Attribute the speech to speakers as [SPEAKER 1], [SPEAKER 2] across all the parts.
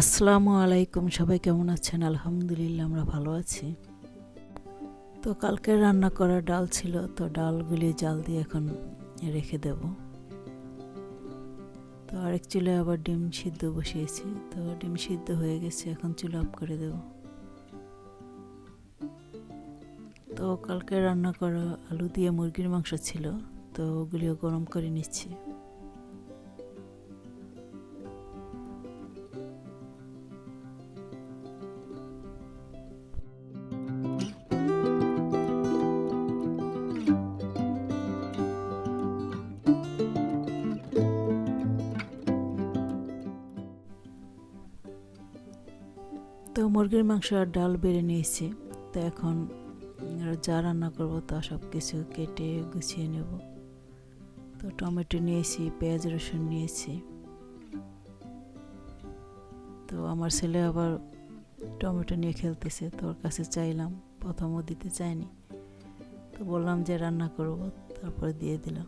[SPEAKER 1] আসসালামু আলাইকুম, সবাই কেমন আছেন? আলহামদুলিল্লাহ, আমরা ভালো আছি। তো কালকে রান্না করা ডাল ছিল, তো ডালগুলি জাল দিয়ে এখন রেখে দেব। তো আরেক চুলে আবার ডিম সিদ্ধ বসিয়েছি, তো ডিম সিদ্ধ হয়ে গেছে, এখন চুলে অফ করে দেব। তো কালকে রান্না করা আলু দিয়ে মুরগির মাংস ছিল, তো ওগুলিও গরম করে নিচ্ছি। তো মুরগির মাংস আর ডাল বেড়ে নিয়েছি, তো এখন আর যা রান্না করব তা সব কিছু কেটে গুছিয়ে নেব। তো টমেটো নিয়েছি, পেঁয়াজ, রসুন নিয়েছি। তো আমার ছেলে আবার টমেটো নিয়ে খেলতেছে তোর কাছে চাইলাম, প্রথমও দিতে চাইনি তো বললাম যে রান্না করব, তারপরে দিয়ে দিলাম।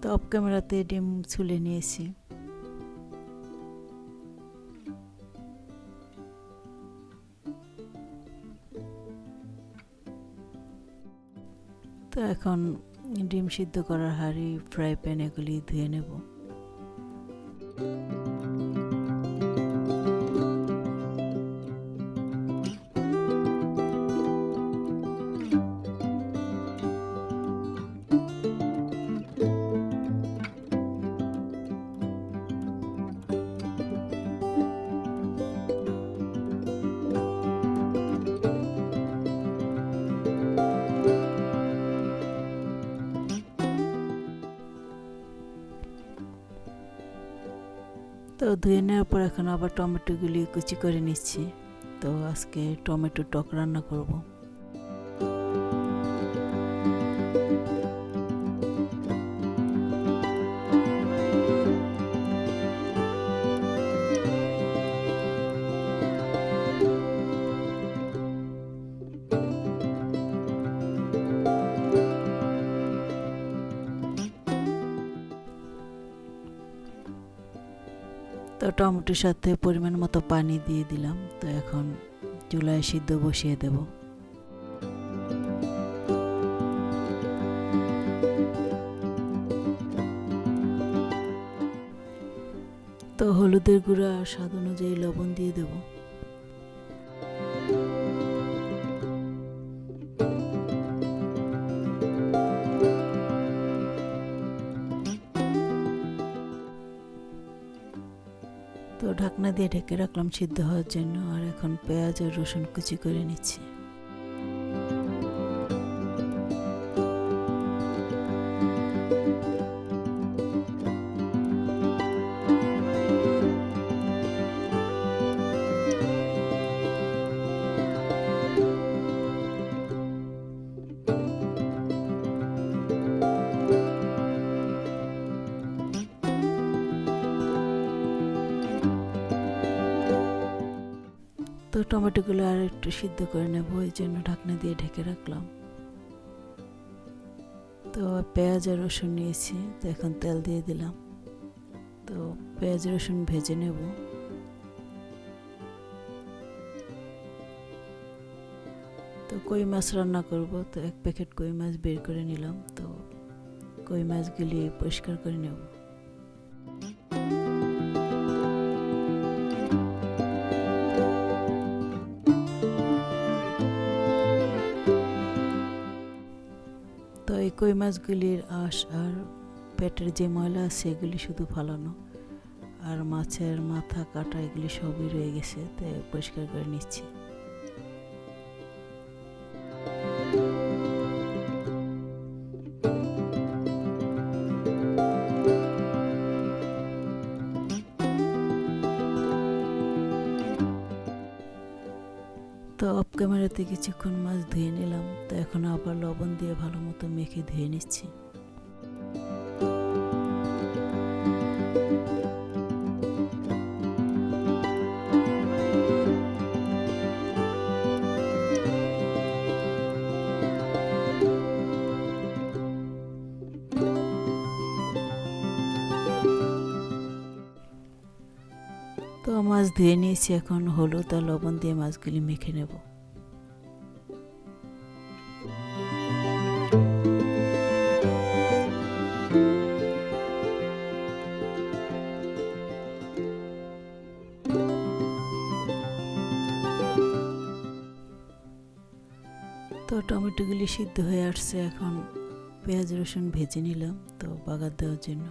[SPEAKER 1] তো অফ ক্যামেরাতে ডিম ছুলে নিয়েছি। তো এখন ডিম সিদ্ধ করার হাঁড়ি ফ্রাই প্যান এগুলি ধুয়ে নেব। তো ধুয়ে নেওয়ার পর এখন আবার টমেটোগুলি কুচি করে নিচ্ছি। তো আজকে টমেটো টক রান্না করব। তো টমেটোর সাথে পরিমাণ মতো পানি দিয়ে দিলাম। তো এখন চুলায় সিদ্ধ বসিয়ে দেব। তো হলুদের গুঁড়া স্বাদ অনুযায়ী লবণ দিয়ে দেব। দিয়ে ঢেকে রাখলাম সিদ্ধ হওয়ার জন্য আর এখন পেঁয়াজ আর রসুন কুচি করে নিচ্ছি। টমেটোগুলো আর একটু সিদ্ধ করে নেব, ওই জন্য ঢাকনা দিয়ে ঢেকে রাখলাম। তো পেঁয়াজ আর রসুন নিয়েছি, তো এখন তেল দিয়ে দিলাম। তো পেঁয়াজ, রসুন ভেজে নেব। তো কই মাছ রান্না করব? তো এক প্যাকেট কই মাছ বের করে নিলাম, তো কই মাছগুলি পরিষ্কার করে নেব। তো এই কই মাছগুলির আঁশ আর পেটের যে ময়লা আছে, এগুলি শুধু ফালানো। আর মাছের মাথা কাটা এগুলি সবই রয়ে গেছে তো পরিষ্কার করে নিচ্ছি। অফ ক্যামেরাতে কিছুক্ষণ মাছ ধুয়ে নিলাম, তো এখন আবার লবণ দিয়ে ভালো মতো মেখে ধুয়ে নিচ্ছি। মাছ ধুয়ে নিয়েছি, এখন হলুদ আর লবণ দিয়ে মাছগুলি মেখে নেব। তো টমেটোগুলি সিদ্ধ হয়ে আসছে, এখন পেঁয়াজ রসুন ভেজে নিলাম, তো বাগার দেওয়ার জন্য।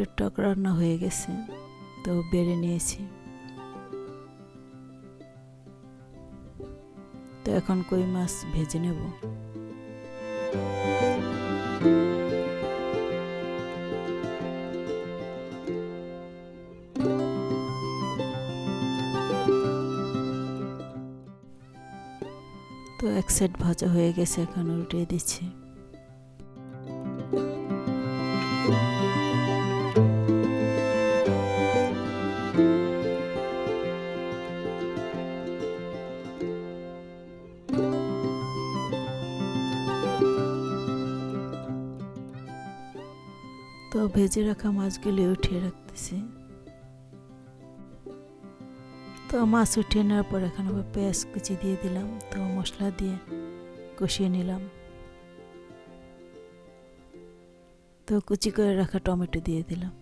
[SPEAKER 1] টমেটোর টক রান্না হয়ে গেছে, তো বেড়ে নিয়েছি। তো এখন কই মাছ ভেজে নেব? তো এক সেট ভাজা হয়ে গেছে, এখন উল্টে দিচ্ছি। ভেজে রাখা মাছগুলি উঠিয়ে রাখতেছি। তো মাছ উঠিয়ে নেওয়ার পর এখন আবার পেঁয়াজ কুচি দিয়ে দিলাম। তো মশলা দিয়ে কষিয়ে নিলাম। তো কুচি করে রাখা টমেটো দিয়ে দিলাম।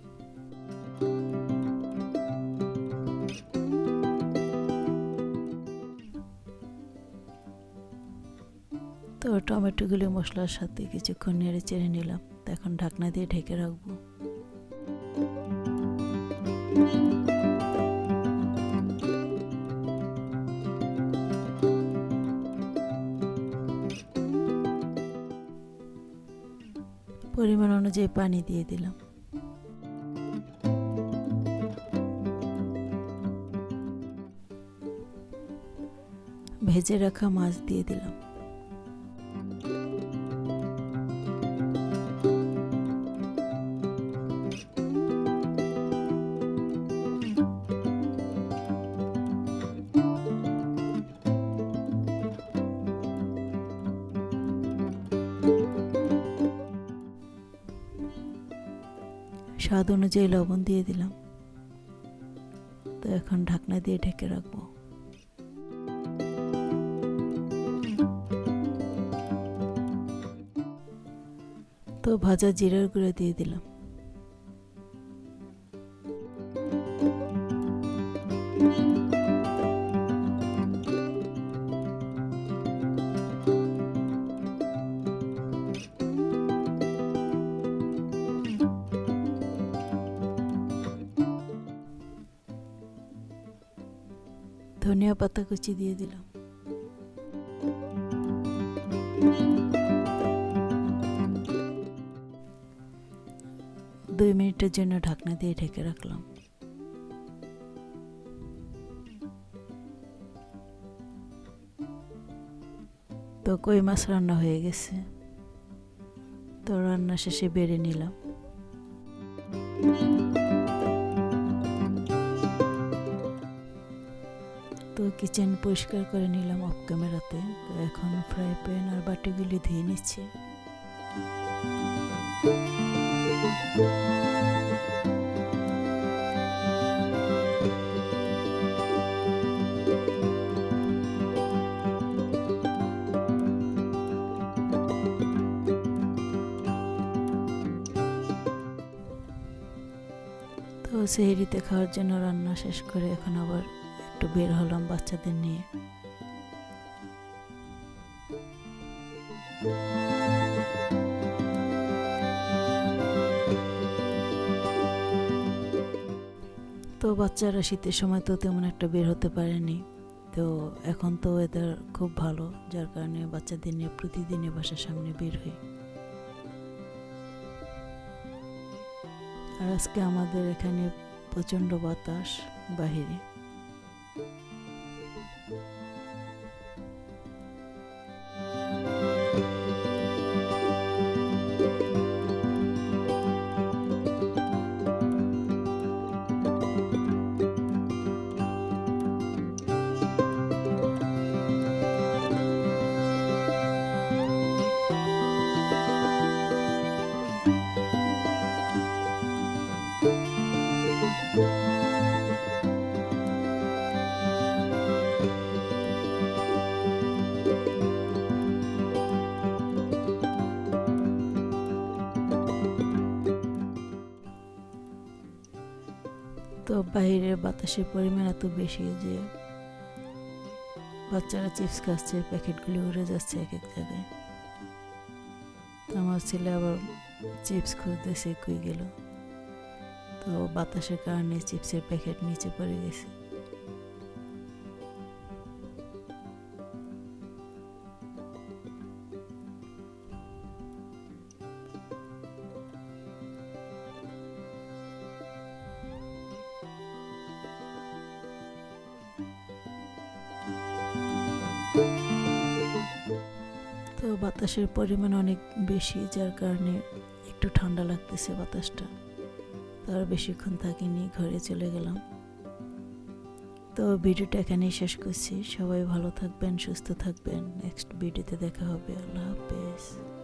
[SPEAKER 1] তো টমেটোগুলি মশলার সাথে কিছুক্ষণ নেড়ে চেড়ে নিলাম। তো এখন ঢাকনা দিয়ে ঢেকে রাখব। পরিমাণ অনুযায়ী পানি দিয়ে দিলাম। ভেজে রাখা মাছ দিয়ে দিলাম। স্বাদ অনুযায়ী লবণ দিয়ে দিলাম। তো এখন ঢাকনা দিয়ে ঢেকে রাখব। তো ভাজা জিরার গুঁড়ো দিয়ে দিলাম। ধনিয়া পাতা কুচি দিয়ে দিলাম। দুই মিনিটের জন্য ঢাকনা দিয়ে ঢেকে রাখলাম। তো কই মাছ রান্না হয়ে গেছে? তো রান্না শেষে বেড়ে নিলাম। কিচেন পরিষ্কার করে নিলাম অফ ক্যামেরাতে তো এখন ফ্রাই প্যান আর বাটিগুলি ধুয়ে নিচ্ছি। তো সেহরিতে খাওয়ার জন্য রান্না শেষ করে এখন আবার একটু বের হলাম বাচ্চাদের নিয়ে। তো বাচ্চারা শীতের সময় তো তেমন একটা বের হতে পারেনি। তো এখন তো ওয়েদার খুব ভালো, যার কারণে বাচ্চাদের নিয়ে প্রতিদিনই বাসার সামনে বের হই। আর আজকে আমাদের এখানে প্রচণ্ড বাতাস বাহিরে। Thank you. বাইরে বাতাসের পরিমাণ এত বেশি যে বাচ্চারা চিপস খাচ্ছে, প্যাকেটগুলি উড়ে যাচ্ছে এক এক জায়গায়। তো আমার ছেলে আবার চিপস খুঁজতে সে কুই গেল। তো বাতাসের কারণে চিপসের প্যাকেট নিচে পড়ে গেছে। বাতাসের পরিমাণ অনেক বেশি, যার কারণে একটু ঠান্ডা লাগতেছে বাতাসটা। তো আর বেশিক্ষণ থাকিনি, ঘরে চলে গেলাম। তো ভিডিওটা এখানেই শেষ করছি। সবাই ভালো থাকবেন, সুস্থ থাকবেন। নেক্সট ভিডিওতে দেখা হবে। আল্লাহ হাফেজ।